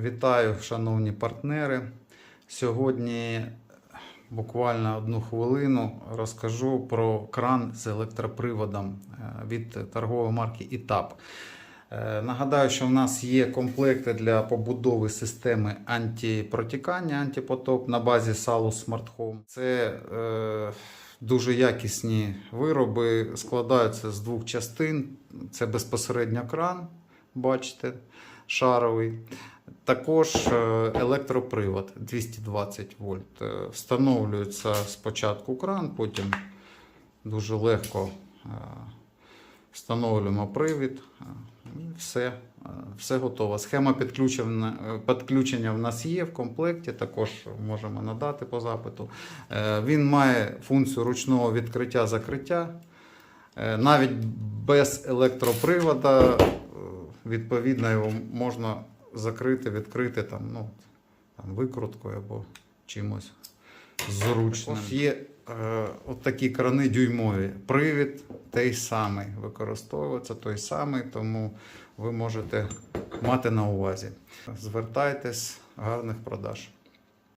Вітаю, шановні партнери. Сьогодні буквально одну хвилину розкажу про кран з електроприводом е, від торгової марки ІТАП. Е, Нагадаю, що в нас є комплекти для побудови системи антипротікання, антипотоп на базі Salus Smart Home. Це е, дуже якісні вироби, складаються з двох частин. Це безпосередньо кран, бачите, шаровий. Також е, електропривод 220 вольт. Е, Встановлюється спочатку кран, потім дуже легко е, встановлюємо привід. Все, все готово. Схема підключення, в нас є в комплекті, також можемо надати по запиту. Він має функцію ручного відкриття-закриття. Навіть без електропривода, відповідно, його можна закрити, відкрити там, ну, там, викруткою або чимось зручним. Також є е, от такі крани дюймові. Привід той самий використовується той самий, тому ви можете мати на увазі. Звертайтесь, гарних продаж.